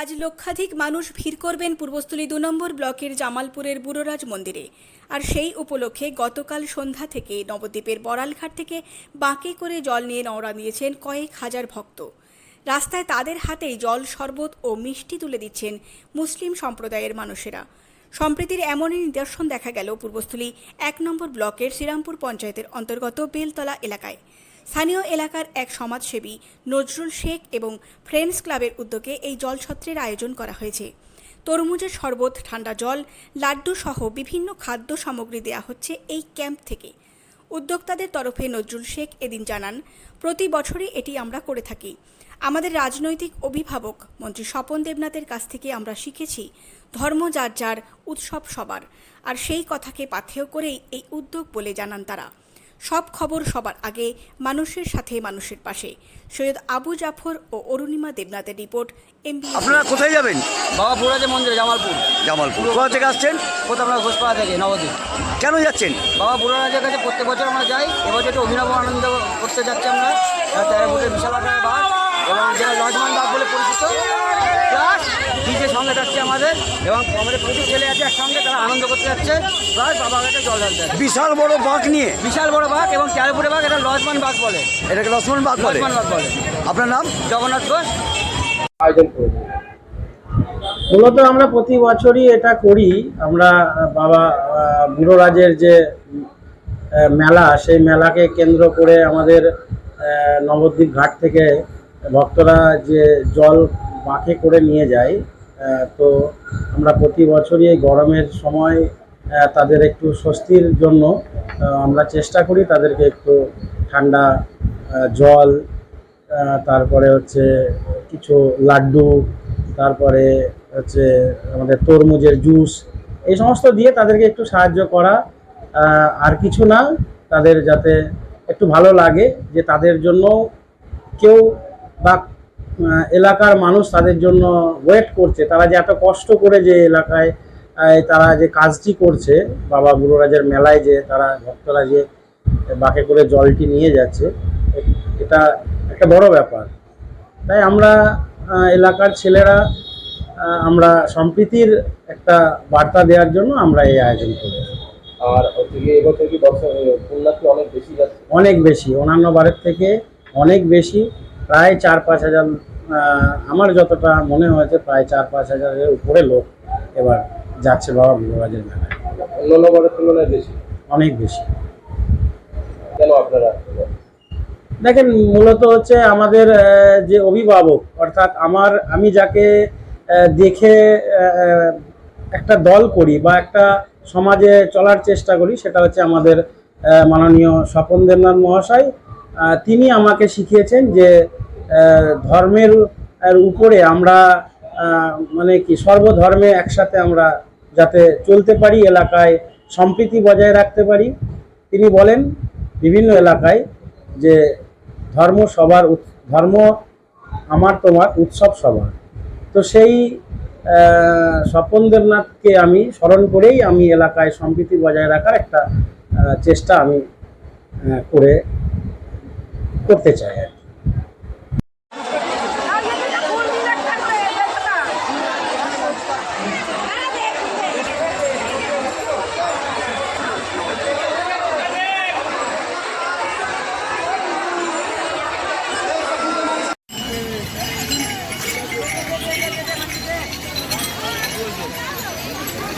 আজ লক্ষাধিক মানুষ ভিড় করবেন পূর্বস্থলী দু নম্বর ব্লকের জামালপুরের বুড়োরাজ মন্দিরে। আর সেই উপলক্ষে গতকাল সন্ধ্যা থেকে নবদ্বীপের বড়ালঘাট থেকে বাঁকে করে জল নিয়ে নওড়া দিয়েছেন কয়েক হাজার ভক্ত। রাস্তায় তাদের হাতেই জল শরবত ও মিষ্টি তুলে দিচ্ছেন মুসলিম সম্প্রদায়ের মানুষেরা। সম্প্রীতির এমনই নিদর্শন দেখা গেল পূর্বস্থলী এক নম্বর ব্লকের শ্রীরামপুর পঞ্চায়েতের অন্তর্গত বেলতলা এলাকায়। স্থানীয় এলাকার এক সমাজসেবী, নজরুল শেখ এবং ফ্রেন্ডস ক্লাবের উদ্যোগে এই জলছত্রের আয়োজন করা হয়েছে। তরমুজের শরবত, ঠান্ডা জল, লাড্ডু সহ বিভিন্ন খাদ্য সামগ্রী দেওয়া হচ্ছে এই ক্যাম্প থেকে। উদ্যোক্তাদের তরফে নজরুল শেখ এদিন জানান, প্রতি বছরই এটি আমরা করে থাকি। আমাদের রাজনৈতিক অভিভাবক মন্ত্রী স্বপন দেবনাথের কাছ থেকে আমরা শিখেছি ধর্ম যার যার, উৎসব সবার। আর সেই কথাকে পাথেয় করেই এই উদ্যোগ বলে জানান তারা। সব খবর সবার আগে মানুষের সাথে মানুষের পাশে। সৈয়দ আবু জাফর ও অরুণিমা দেবনাথের রিপোর্ট এমবি আপনারা কোথায় যাবেন? বাবা বুড়াজে মন্দির জামালপুর। জামালপুর। কোথা থেকে আসছেন? কোথাও আমরা ঘোষপাড়া থেকে নবদ্বীপ। কেন যাচ্ছেন? বাবা বুড়ারাজের কাছে প্রত্যেক বছর আমরা যাই এবছর একটু অভিনব আনন্দ করতে যাচ্ছি আমরা। এটা তেরো ফুটের বিশাল আকারের বাঘ এবং যেটা লজমান বাঘ বলে পরিচিত প্লাস ডিজে সঙ্গে যাচ্ছে আমাদের এবং আমাদের প্রচুর ছেলে আছে একসঙ্গে তারা আনন্দ করতে যাচ্ছে। প্লাস বাবা কাছে জল ঢালতে বিশাল বড় বাঘ নিয়ে? বিশাল বড় বাঘ এবং ফুটের বাঘ এটা লজমান বাঘ বলে। এটাকে লক্ষ্মণ বাঘ বলে? লজমান বাঘ বলে। আপনার নাম? জগন্নাথ ঘোষ। মূলত আমরা প্রতি বছরই এটা করি। আমরা বাবা বুড়োরাজের যে মেলা সেই মেলাকে কেন্দ্র করে আমাদের নবদ্বীপ ঘাট থেকে ভক্তরা যে জল বাঁকে করে নিয়ে যায় তো আমরা প্রতি বছরই এই গরমের সময় তাদের একটু স্বস্তির জন্য আমরা চেষ্টা করি তাদেরকে একটু ঠান্ডা জল তারপরে হচ্ছে কিছু লাড্ডু, তারপরে হচ্ছে আমাদের তরমুজের জুস, এই সমস্ত দিয়ে তাদেরকে একটু সাহায্য করা আর কিছু না, তাদের যাতে একটু ভালো লাগে যে তাদের জন্য কেউ বা এলাকার মানুষ তাদের জন্য ওয়েট করছে। তারা যে এত কষ্ট করে যে এলাকায় তারা যে কাজটি করছে বাবা গুরুরাজের মেলায় যে তারা ভক্তরা যে বাঁকে করে জলটি নিয়ে যাচ্ছে এটা একটা বড় ব্যাপার। তাই আমরা এলাকার ছেলেরা আমরা সম্প্রীতির একটা বার্তা দেওয়ার জন্য আমরা এই আয়োজন করি আর এবছর কি দর্শক অনেক বেশি অনেক বেশি। অন্যান্য বারের থেকে অনেক বেশি। প্রায় চার পাঁচ হাজার আমার যতটা মনে হয়েছে প্রায় চার পাঁচ হাজারের উপরে লোক এবার যাচ্ছে বাবা ভীমরাজের মেলায়। অন্যান্য বারের তুলনায় বেশি? অনেক বেশি। কেন আপনারা দেখেন মূলত হচ্ছে আমাদের যে অভিভাবক অর্থাৎ আমার আমি যাকে দেখে একটা দল করি বা একটা সমাজে চলার চেষ্টা করি সেটা হচ্ছে আমাদের মাননীয় স্বপন দেবনাথ মহাশয়। তিনি আমাকে শিখিয়েছেন যে ধর্মের উপরে আমরা মানে কি সর্বধর্মে একসাথে আমরা যাতে চলতে পারি এলাকায় সম্প্রীতি বজায় রাখতে পারি। তিনি বলেন বিভিন্ন এলাকায় যে ধর্ম সবার ধর্ম আমার তোমার উৎসব সবার তো সেই আহ, স্বপন দেবনাথকে আমি স্মরণ করেই আমি এলাকায় সম্প্রীতি বজায় রাখার একটা চেষ্টা আমি করে করতে চাই আর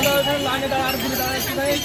দাঁড়ায়